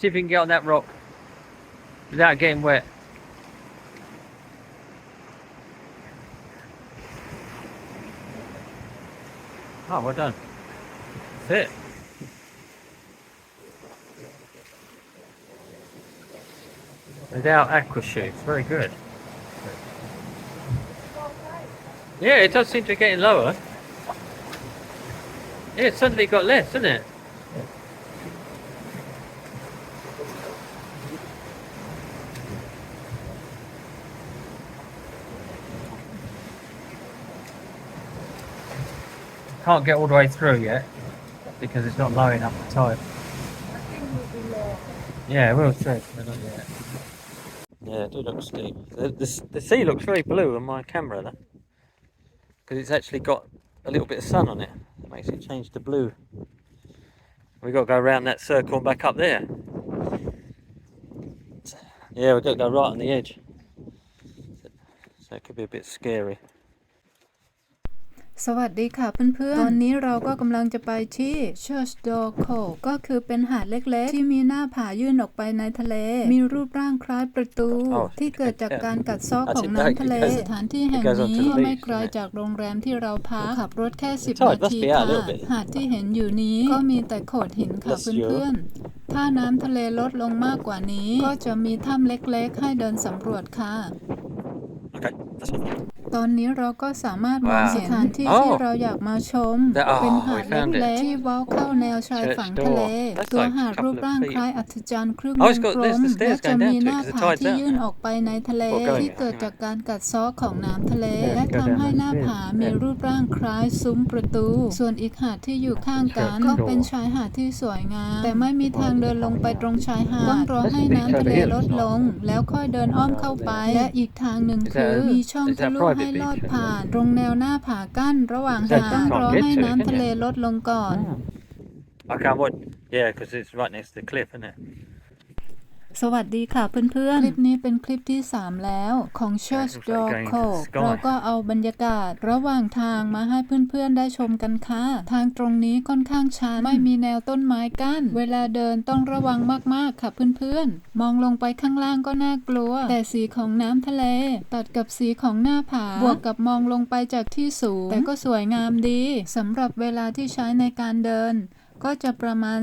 See if you can get on that rock without getting wet. Oh, well done. That's it. Without aqua shoes, very good. Yeah, it does seem to be getting lower. Yeah, it suddenly got less, didn't it? Can't get all the way through yet because it's not low enough the tide. Yeah, we'll see. Yeah, it do look steep. The, the, the sea looks very blue on my camera though. Because it's actually got a little bit of sun on it. It makes it change to blue. We've got to go around that circle and back up there. Yeah, we've got to go right on the edge. So it could be a bit scary. สวัสดีค่ะเพื่อนๆ ตอนนี้เราก็กำลังจะไปที่ Church Door Cove ก็คือเป็นหาดเล็กๆ ที่มีหน้าผายื่นออกไปในทะเล มีรูปร่างคล้ายประตูอ๋อที่เกิดจากการกัดเซอกของน้ำทะเล สถานที่แห่ง It goes on นี้ to the ก็ไม่ beach, ไกล isn't it? จากโรงแรมที่เราพักขับรถแค่ 10 Sorry, นา must ที be out a ค่ะ little bit. หาดที่เห็นอยู่นี้ก็มีแต่โขดหินค่ะ Bless you. เพื่อนๆ ถ้าน้ำทะเลลดลงมากกว่านี้ ก็จะมีถ้ำเล็กๆ ให้เดินสำรวจค่ะ Okay, that's fine. ตอนนี้เราก็สามารถมองว้าวสถานที่โอ้ที่เราอยากมาชมแต่อ๋อเป็นหาด we found it เล็กๆที่เว้าเข้าแนวชาย Church ฝั่งทะเล door. That's ตัว like a หาด couple รูป of ร่าง feet. คล้ายอัศจรรย์ครึ่ง Oh, ว it's ง got- กล there's ม the และ stairs จะ going มี down ห to it น้า 'cause the ผา tide's ที่ out ยื่น now. ออกไปในทะเล We'll go ที่ there, เกิด yeah. จากการกัดเซาะของน้ำทะเล Yeah, และ go ทำ down ให้ there. หน้าผา Yeah. มีรูปร่างคล้ายซุ้มประตู ส่วนอีกหาดที่อยู่ข้างกัน Church ก็ door เป็นชายหาดที่สวยงาม แต่ไม่มีทางเดินลงไปตรงชายหาดต้องรอให้น้ำทะเลลดลง แล้วค่อยเดินอ้อมเข้าไป และอีกทางหนึ่ง Is คือ that- มีช่อง is ทะ that ลุ private ให้ลอด beach? ผ่านตรงแนวหน้าผากั้นระหว่าง That หาดต้อง you รอ can't get ให้ to it, น้ำ can ทะเล you? ลดลงก่อน I can't watch. Yeah, because it's right next to the cliff, isn't it? สวัสดีค่ะเพื่อนๆ คลิปนี้เป็นคลิปที่ 3 แล้วของ Church looks like Door going to the Cove sky เราก็เอาบรรยากาศระหว่างทางมาให้เพื่อนๆ ได้ชมกันค่ะ ทางตรงนี้ค่อนข้างชัน ไม่มีแนวต้นไม้กั้น เวลาเดินต้องระวังมากๆค่ะเพื่อนๆ มองลงไปข้างล่างก็น่ากลัว แต่สีของน้ำทะเล ตัดกับสีของหน้าผา บวกกับมองลงไปจากที่สูง แต่ก็สวยงามดีสำหรับเวลาที่ใช้ในการเดิน ก็จะประมาณ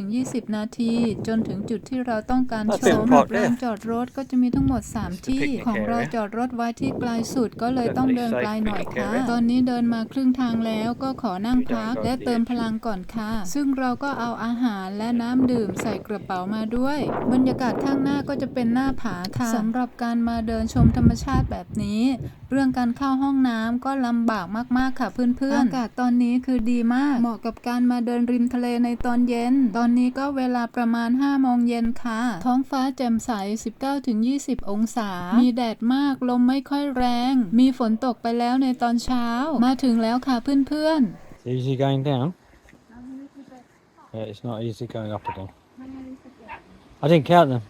15-20 นาที จนถึงจุดที่เราต้องการ That's ช it, ม park ลาน there. จอดรถก็จะมีทั้งหมด 3 ที่ picnic ของเรา area. จอดรถไว้ที่ไกลสุดก็เลยต้องเดินไกลหน่อยค่ะ Definitely safe picnic area. ตอนนี้เดินมาครึ่งทางแล้วก็ขอนั่งพักและเติมพลังก่อนค่ะ ซึ่งเราก็เอาอาหารและน้ำดื่มใส่กระเป๋ามาด้วย บรรยากาศข้างหน้าก็จะเป็นหน้าผาค่ะสำหรับการมาเดินชมธรรมชาติแบบนี้ เรื่องการเข้าห้องน้ำก็ลำบากมากๆค่ะเพื่อนๆอากาศตอนนี้คือดีมากเหมาะกับการมาเดินริมทะเลในตอนเย็น ตอนนี้ก็เวลาประมาณ5โมงเย็นค่ะ ท้องฟ้าแจ่มใส 19-20 องศา มีแดดมาก ลมไม่ค่อยแรง มีฝนตกไปแล้วในตอนเช้า มาถึงแล้วค่ะเพื่อนๆ It's easy going down. Yeah, it's not easy going up again. I didn't count them.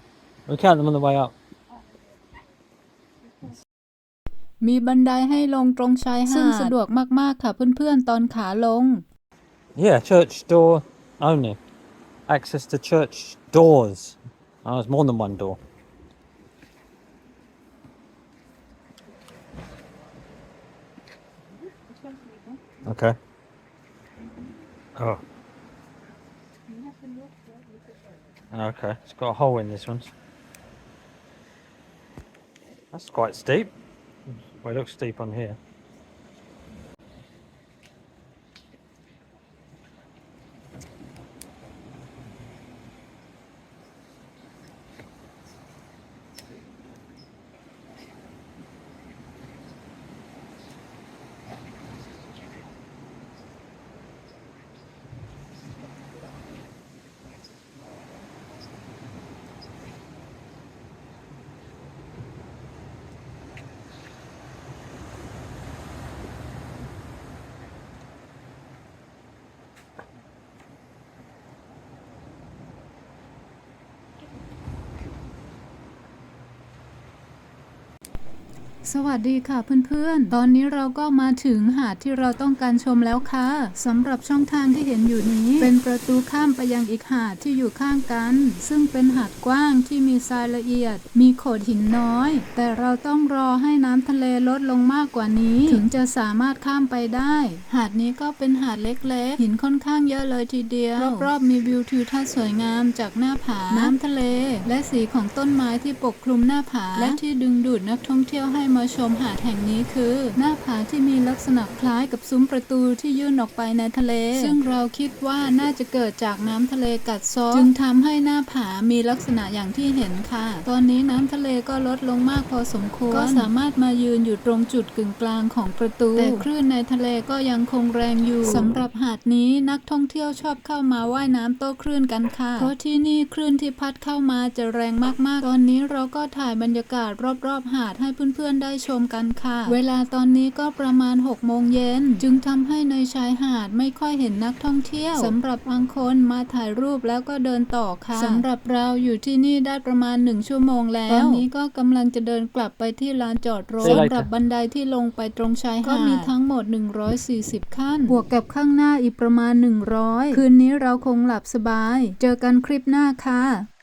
We count them on the way up. มีบันไดให้ลงตรงชายหาดซึ่งสะดวกมาก ๆ ค่ะเพื่อน ๆ ตอนขาลง Yeah, church door only. Access to church doors. Oh, there's more than one door. Okay. Oh. Okay, it's got a hole in this one. That's quite steep. Well, it looks steep on here. สวัสดีค่ะเพื่อนๆ ตอนนี้เราก็มาถึงหาดที่เราต้องการชมแล้วค่ะสำหรับช่องทางที่เห็นอยู่นี้ เป็นประตูข้ามไปยังอีกหาดที่อยู่ข้างกัน ซึ่งเป็นหาดกว้างที่มีทรายละเอียด มีโขดหินน้อย แต่เราต้องรอให้น้ำทะเลลดลงมากกว่านี้ ถึงจะสามารถข้ามไปได้ หาดนี้ก็เป็นหาดเล็กๆ หินค่อนข้างเยอะเลยทีเดียว รอบๆมีวิวทิวทัศน์สวยงามจากหน้าผา น้ำทะเล และสีของต้นไม้ที่ปกคลุมหน้าผา และที่ดึงดูดนักท่องเที่ยวให้มาชมหาดแห่งนี้คือ หน้าผาที่มีลักษณะคล้ายกับซุ้มประตูที่ยื่นออกไปในทะเล ซึ่งเราคิดว่าน่าจะเกิดจากน้ำทะเลกัดเซาะจึงทำให้หน้าผามีลักษณะอย่างที่เห็นค่ะ ตอนนี้น้ำทะเลก็ลดลงมากพอสมควร ก็สามารถมายืนอยู่ตรงจุดกึ่งกลางของประตู แต่คลื่นในทะเลก็ยังคงแรงอยู่สำหรับหาดนี้นักท่องเที่ยวชอบเข้ามาว่ายน้ำโต้คลื่นกันค่ะ เพราะที่นี่คลื่นที่พัดเข้ามาจะแรงมากๆ ตอนนี้เราก็ถ่ายบรรยากาศรอบๆ หาดให้เพื่อนๆได้ชมกันค่ะ เวลาตอนนี้ก็ประมาณ6โมงเย็นจึงทำให้ในชายหาดไม่ค่อยเห็นนักท่องเที่ยวสำหรับบางคนมาถ่ายรูปแล้วก็เดินต่อค่ะสำหรับเราอยู่ที่นี่ได้ประมาณ1ชั่วโมงแล้วตอนนี้ก็กำลังจะเดินกลับไปที่ลานจอดรถ See you later สำหรับบันไดที่ลงไปตรงชายหาดก็มีทั้งหมด 140 ขั้น บวกกับข้างหน้าอีกประมาณ 100 คืนนี้เราคงหลับสบาย เจอกันคลิปหน้าค่ะ